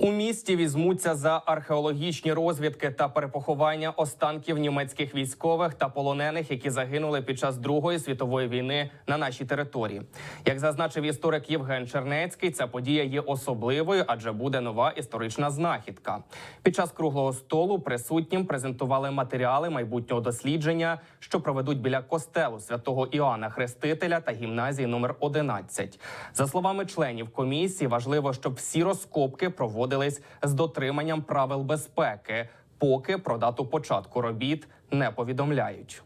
У місті візьмуться за археологічні розвідки та перепоховання останків німецьких військових та полонених, які загинули під час Другої світової війни на нашій території. Як зазначив історик Євген Чернецький, ця подія є особливою, адже буде нова історична знахідка. Під час круглого столу присутнім презентували матеріали майбутнього дослідження, що проведуть біля костелу святого Іоанна Хрестителя та гімназії номер 11. За словами членів комісії, важливо, щоб всі розкопки проводились з дотриманням правил безпеки, поки про дату початку робіт не повідомляють.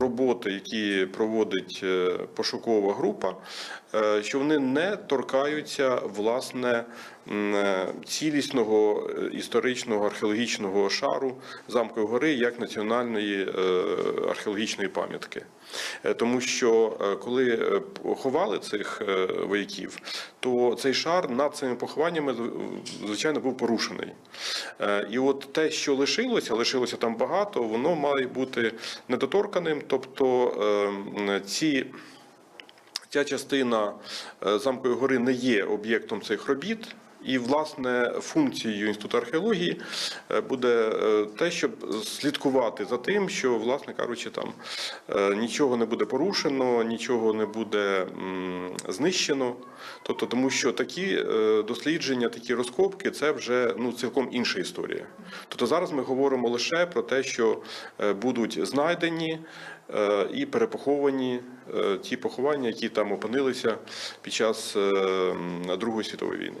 роботи, які проводить е, пошукова група, е, що вони не торкаються власне цілісного е, історичного археологічного шару замкової гори як національної е, археологічної пам'ятки. Е, Тому що е, коли е, ховали цих е, вояків, то цей шар над цими похованнями звичайно був порушений. Е, І от те, що лишилося, лишилося там багато, воно має бути недоторканим. Тобто е, ці. Ця частина е, замкової гори не є об'єктом цих робіт. І, власне, функцією інституту археології е, буде е, те, щоб слідкувати за тим, що, власне кажучи, там е, нічого не буде порушено, нічого не буде знищено. Тобто, тому що такі дослідження, такі розкопки це вже ну, цілком інша історія. Тобто зараз ми говоримо лише про те, що будуть знайдені і перепоховані ті поховання, які там опинилися під час Другої світової війни.